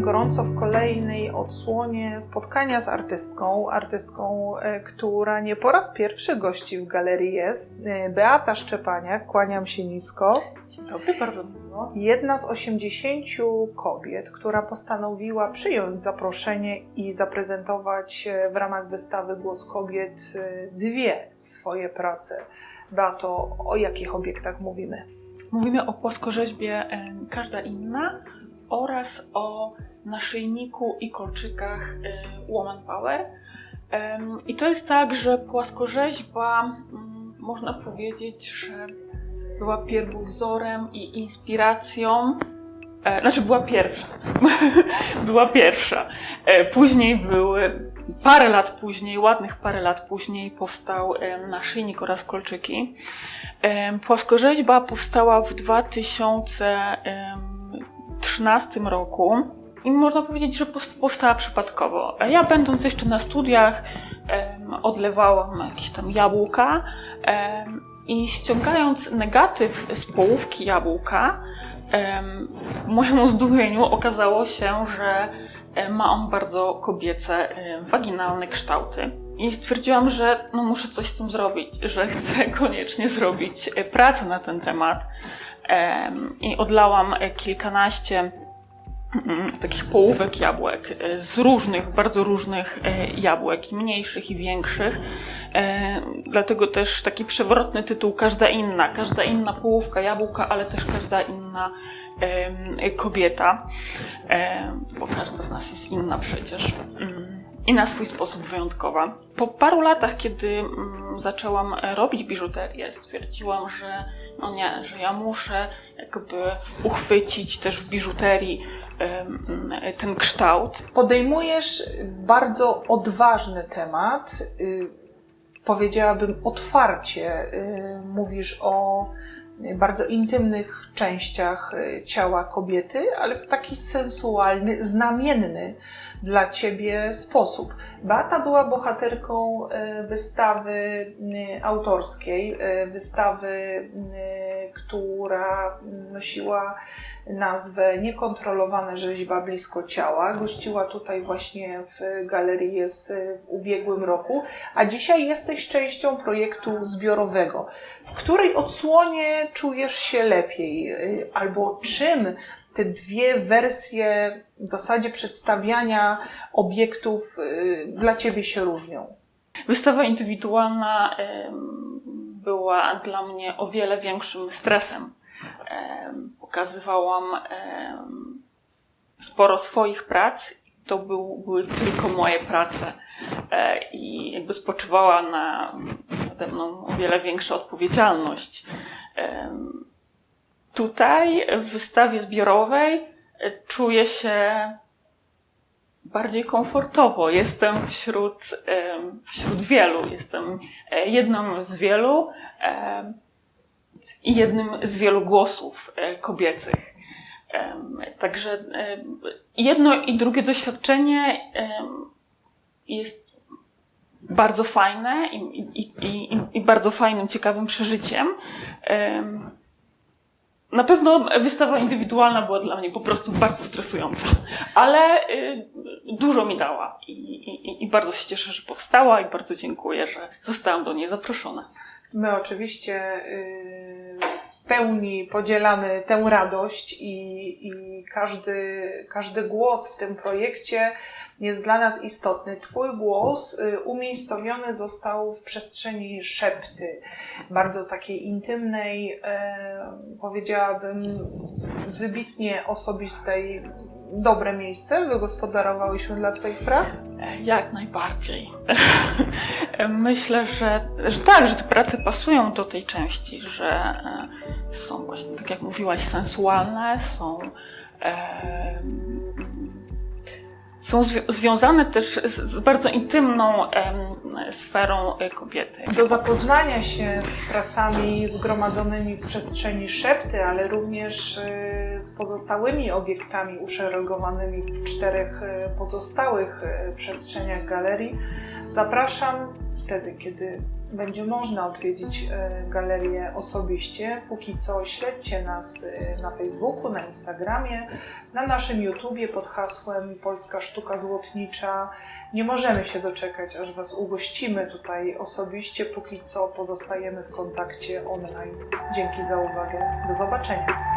Witam gorąco w kolejnej odsłonie spotkania z artystką. Artystką, e, która nie po raz pierwszy gości w galerii jest. E, Beata Szczepaniak, kłaniam się nisko. Dzień dobry, bardzo miło. Jedna z 80 kobiet, która postanowiła przyjąć zaproszenie i zaprezentować e, w ramach wystawy Głos Kobiet dwie swoje prace. Beato, o jakich obiektach mówimy? Mówimy o płaskorzeźbie Każda Inna oraz o naszyjniku i kolczykach e, Woman Power. I to jest tak, że płaskorzeźba, mm, można powiedzieć, że była pierwowzorem i inspiracją E, Znaczy była pierwsza. była pierwsza. E, Później były, parę lat później, ładnych parę lat później powstał naszyjnik oraz kolczyki. Płaskorzeźba powstała w 2013 roku. I można powiedzieć, że powstała przypadkowo. Ja będąc jeszcze na studiach odlewałam jakieś tam jabłka i ściągając negatyw z połówki jabłka, em, mojemu zdumieniu okazało się, że e, ma on bardzo kobiece, waginalne kształty. I stwierdziłam, że no muszę coś z tym zrobić, że chcę koniecznie zrobić e, pracę na ten temat. Em, I odlałam e, kilkanaście takich połówek jabłek e, z różnych, bardzo różnych e, jabłek, i mniejszych i większych. E, Dlatego też taki przewrotny tytuł Każda inna. Każda inna połówka jabłka, ale też każda inna kobieta. Bo każda z nas jest inna przecież. Mm, I na swój sposób wyjątkowa. Po paru latach, kiedy mm, zaczęłam e, robić biżuterię, stwierdziłam, że no nie, że ja muszę jakby uchwycić też w biżuterii em, ten kształt. Podejmujesz bardzo odważny temat. y, Powiedziałabym otwarcie. y, Mówisz o bardzo intymnych częściach y, ciała kobiety, ale w taki sensualny, znamienny dla ciebie sposób. Beata była bohaterką y, wystawy y, autorskiej, wystawy, która nosiła nazwę Niekontrolowana rzeźba blisko ciała. Gościła tutaj właśnie w galerii jest w ubiegłym roku, a dzisiaj jesteś częścią projektu zbiorowego. W której odsłonie czujesz się lepiej? Y, Albo czym te dwie wersje w zasadzie przedstawiania obiektów y, dla ciebie się różnią? Wystawa indywidualna była dla mnie o wiele większym stresem. Pokazywałam sporo swoich prac. To był, były tylko moje prace E, i jakby spoczywała na nade mną o wiele większa odpowiedzialność. Tutaj w wystawie zbiorowej e, czuję się bardziej komfortowo. Jestem wśród, wśród wielu. Jestem e, jedną z wielu i jednym z wielu głosów e, kobiecych. Także em, jedno i drugie doświadczenie jest bardzo fajne i, i, i, i- bardzo fajnym, ciekawym przeżyciem. Em, na pewno wystawa indywidualna była dla mnie po prostu bardzo stresująca, ale y, dużo mi dała i, i, i bardzo się cieszę, że powstała i bardzo dziękuję, że zostałam do niej zaproszona. My oczywiście y, w pełni podzielamy tę radość i, i każdy, każdy głos w tym projekcie jest dla nas istotny. Twój głos y, umiejscowiony został w przestrzeni szepty, bardzo takiej intymnej, e, powiedziałabym wybitnie osobistej. Dobre miejsce wygospodarowałyśmy dla Twoich prac? Jak najbardziej. Myślę, że, że tak, że te prace pasują do tej części, że e, są właśnie, tak jak mówiłaś, sensualne, są, e, są zwi- związane też z, z bardzo intymną em, sferą e, kobiety. Do zapoznania się z pracami zgromadzonymi w przestrzeni szepty, ale również y, z pozostałymi obiektami uszeregowanymi w czterech y, pozostałych y, przestrzeniach galerii, zapraszam wtedy, kiedy będzie można odwiedzić e, galerię osobiście. Póki co śledźcie nas e, na Facebooku, na Instagramie, na naszym YouTubie pod hasłem Polska Sztuka Złotnicza. Nie możemy się doczekać, aż Was ugościmy tutaj osobiście. Póki co pozostajemy w kontakcie online. Dzięki za uwagę. Do zobaczenia.